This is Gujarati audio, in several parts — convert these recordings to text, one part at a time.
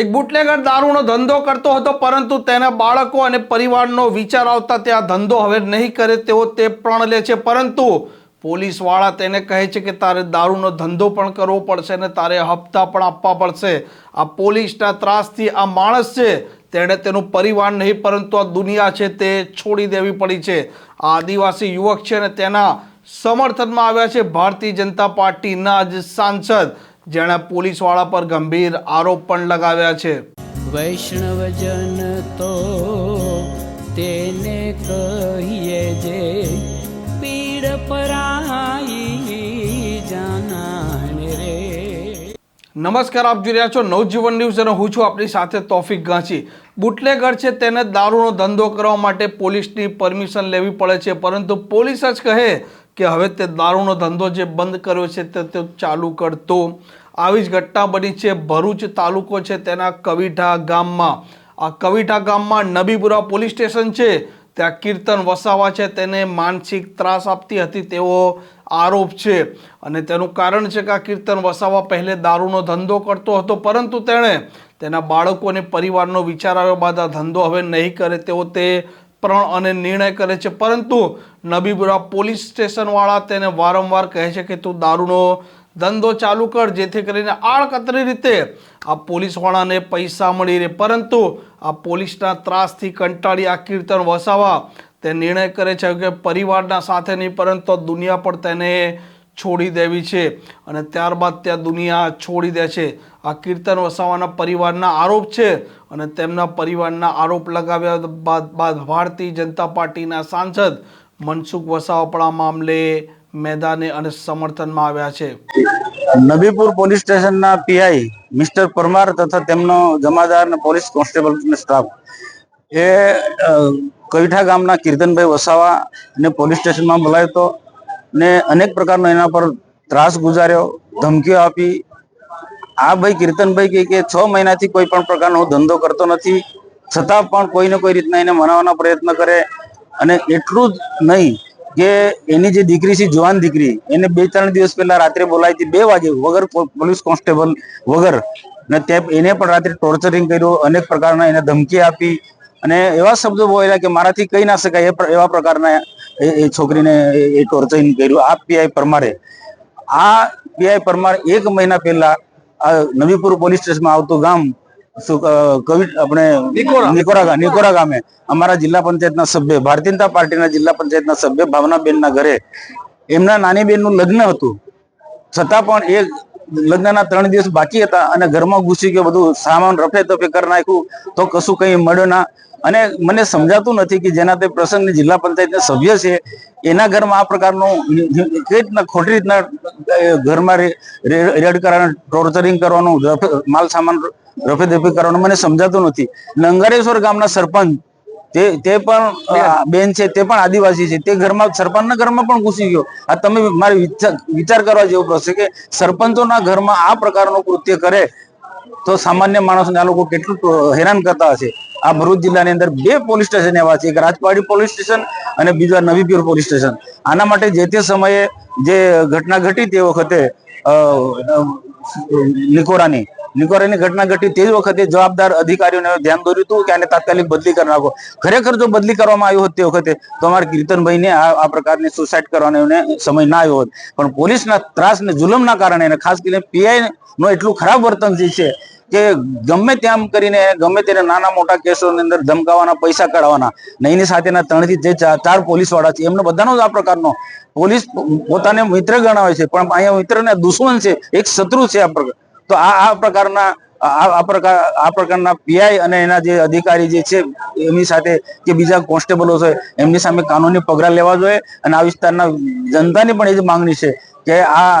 એક બુટલેગર દારૂનો ધંધો કરતો હતો, પરંતુ તેના બાળકો અને પરિવારનો વિચાર આવતા તે આ ધંધો હવે નહીં કરે તેવો તે પ્રણ લે છે. પરંતુ પોલીસવાળા તેને કહે છે કે તારે દારૂનો ધંધો પણ કરવો પડશે અને તારે હપ્તા પણ આપવા પડશે. આ પોલીસના ત્રાસથી આ માણસ છે, તેણે તેનું પરિવાર નહીં, પરંતુ આ દુનિયા છે તે છોડી દેવી પડી છે. આ આદિવાસી યુવક છે અને તેના સમર્થનમાં આવ્યા છે. ભારતીય જનતા પાર્ટીના જ સાંસદ જેણે પોલીસવાળા પર ગંભીર આરોપ પણ લગાવ્યા છે. વૈષ્ણવજન તો તેને કહીએ જે પીડ પરાઈ જાનાને રે. નમસ્કાર આપ જોઈ રહ્યા છો નવજીવન ન્યૂઝ અને હું છું આપણી સાથે તોફિક ગાંચી. બુટલેગર છે તેને દારૂનો ધંધો કરવા માટે પોલીસની પરમિશન લેવી પડે છે પરંતુ પોલીસ જ કહે કે હવે તે દારૂનો ધંધો જે બંધ કર્યો છે તે તે ચાલુ કરતો. આવી જ ઘટના બની છે ભરૂચ તાલુકો છે તેના કવિઠા ગામમાં. આ કવિઠા ગામમાં નબીપુરા પોલીસ સ્ટેશન છે. ત્યાં કીર્તન વસાવા છે, તેને માનસિક ત્રાસ આપતી હતી તેવો આરોપ છે. અને તેનું કારણ છે કે આ કીર્તન વસાવા પહેલે દારૂનો ધંધો કરતો હતો, પરંતુ તેણે તેના બાળકો અને પરિવારનો વિચાર આવ્યા બાદ આ ધંધો હવે નહીં કરે તેવો તે પ્રણ અને નિર્ણય કરે છે. પરંતુ નબીપુરા પોલીસ સ્ટેશનવાળા તેને વારંવાર કહે છે કે તું દારૂનો ધંધો ચાલુ કર, જેથી કરીને આળકતરી રીતે આ પોલીસવાળાને પૈસા મળી રહે. પરંતુ આ પોલીસના ત્રાસથી કંટાળી આ કીર્તન વસાવા તે નિર્ણય કરે છે કે પરિવારના સાથે નહીં, પરંતુ દુનિયા પણ તેને છોડી દેવી છે અને ત્યારબાદ ત્યાં દુનિયા છોડી દે છે. આ કીર્તન વસાવાના પરિવારના આરોપ છે અને તેમના પરિવારના આરોપ લગાવ્યા બાદ બાદ ભારતીય જનતા પાર્ટીના સાંસદ મનસુખ વસાવા પણ મામલે મેદાને અને સમર્થનમાં આવ્યા છે. નબીપુર પોલીસ સ્ટેશનના પીઆઈ મિસ્ટર પરમાર તથા તેમનો જમાદાર અને પોલીસ કોન્સ્ટેબલ સ્ટાફ એ કવિઠા ગામના કીર્તનભાઈ વસાવા ને પોલીસ સ્ટેશનમાં બોલાવ્યો હતો. ને અનેક પ્રકારનો એના પર ત્રાસ ગુજાર્યો, ધમકીઓ આપી. આ ભાઈ કીર્તનભાઈ કહે કે છ મહિનાથી કોઈ પણ પ્રકારનો ધંધો કરતો નથી. છતાં પણ કોઈને કોઈ રીતના એને મનાવવાનો પ્રયત્ન કરે. અને એટલું જ નહીં કે એની જે દીકરી છે, જવાન દીકરી, એને બે ત્રણ દિવસ પહેલા રાત્રે બોલાવી હતી, બે વાગે વગર પોલીસ કોન્સ્ટેબલ વગર. ને તે એને પણ રાત્રે ટોર્ચરિંગ કર્યું, અનેક પ્રકારના એને ધમકી આપી. અને એવા શબ્દો બોલ્યા કે મારાથી કહી ના શકાય એવા પ્રકારના એ- છોકરીને એ- ટોર્ચરિંગ કર્યું. આ પીઆઈ પરમારે આ પીઆઈ પરમાર એક મહિના પહેલા આ નવીપુર પોલીસ સ્ટેશનમાં આવતું ગામ શું, અ, કવિ આપણે નિકોરા. નિકોરા ગામે અમારા જિલ્લા પંચાયતના સભ્ય ભારતીય જનતા પાર્ટીના જિલ્લા પંચાયતના સભ્ય ભાવનાબેનના ઘરે એમના નાની બેનનું લગ્ન હતું. છતાં પણ એ લગ્નના ત્રણ દિવસ બાકી હતા અને ઘરમાં ઘૂસી ગયો, બધું સામાન રફે તફે કરી નાખ્યું, તો કશું કઈ મળ્યો ના. અને મને સમજાતું નથી કે જેના તે પ્રસંગની જિલ્લા પંચાયતના સભ્ય છે, એના ઘરમાં આ પ્રકારનું કઈ રીતના ખોટી રીતના ઘરમાં રેડ કરવાનું ટોર્ચરિંગ કરવાનું માલ સામાન રફે દફે કરવાનું, મને સમજાતું નથી. લંગારેશ્વર ગામના સરપંચ તે તે પણ બેન. છે તે પણ આદિવાસી છે. તે ઘરમાં સરપંચના ઘરમાં પણ ઘૂસી ગયો. આ તમે મારે વિચાર કરવા જેવો પ્રશ્ન કે સરપંચોના ઘરમાં આ પ્રકારનું કૃત્ય કરે તો સામાન્ય માણસને આ લોકો કેટલું હેરાન કરતા હશે. આ ભરૂચ જિલ્લાની અંદર બે પોલીસ સ્ટેશન એવા છે. એક રાજપાડી પોલીસ સ્ટેશન અને બીજા નવીપીર પોલીસ સ્ટેશન. આના માટે જે તે સમયે જે ઘટના ઘટી તે વખતે નિકોરાની નિકોરાની ઘટના ઘટી તે વખતે જવાબદાર અધિકારીઓને ધ્યાન દોર્યું હતું કે આને તાત્કાલિક બદલી કરી નાખો. ખરેખર જો બદલી કરવામાં આવ્યો હોત તે વખતે તો અમારે કીર્તનભાઈને આ પ્રકારની સુસાઇડ કરવાનો એને સમય ના આવ્યો હોત. પણ પોલીસના ત્રાસ ને જુલમના કારણે અને ખાસ કરીને પીઆઈ નો એટલું ખરાબ વર્તન જે છે કે ગમે તેમ કરીને, ગમે તેને નાના મોટા કેસોની અંદર ધમકાવાના, પૈસા કાઢવાના ને એની સાથેના ત્રણથી જે ચાર ચાર પોલીસવાળા છે, એમને બધાનો જ આ પ્રકારનો પોલીસ પોતાને મિત્ર ગણાવે છે. પણ અહીંયા મિત્ર ને દુશ્મન છે, એક શત્રુ છે આ પ્રકાર. તો આ આ પ્રકારના આ પ્રકાર આ પ્રકારના પીઆઈ અને એના જે અધિકારી જે છે, એમની સાથે કે બીજા કોન્સ્ટેબલો છે, એમની સામે કાનૂની પગલા લેવા જોઈએ અને આ વિસ્તારના જનતાની પણ એ જ માંગણી છે કે આ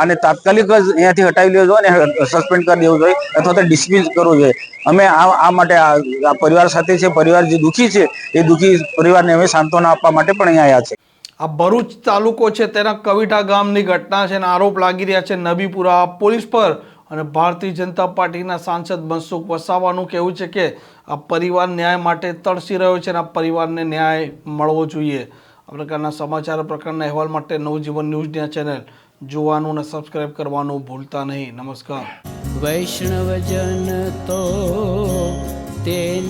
આને તાત્કાલિક જ અહીંયાથી હટાવી લેવો જોઈએ અને સસ્પેન્ડ કરી દેવું જોઈએ અથવા તો ડિસમિસ કરવું જોઈએ. અમે આ આ માટે આ પરિવાર સાથે છે, પરિવાર જે દુઃખી છે, એ દુઃખી પરિવારને અમે સાંત્વના આપવા માટે પણ અહીંયા આવ્યા છે. આ ભરૂચ તાલુકો છે, તેના કવિટા ગામની ઘટના છે અને આરોપ લાગી રહ્યા છે નબીપુરા પોલીસ પર. અને ભારતીય જનતા પાર્ટીના સાંસદ મનસુખ વસાવાનું કહેવું છે કે આ પરિવાર ન્યાય માટે તડસી રહ્યો છે અને આ પરિવારને ન્યાય મળવો જોઈએ. આ પ્રકારના સમાચાર પ્રકારના અહેવાલ માટે નવજીવન ન્યૂઝની ચેનલ જોવાનું અને સબસ્ક્રાઇબ કરવાનું ભૂલતા નહીં. નમસ્કાર. વૈષ્ણવજન તો જે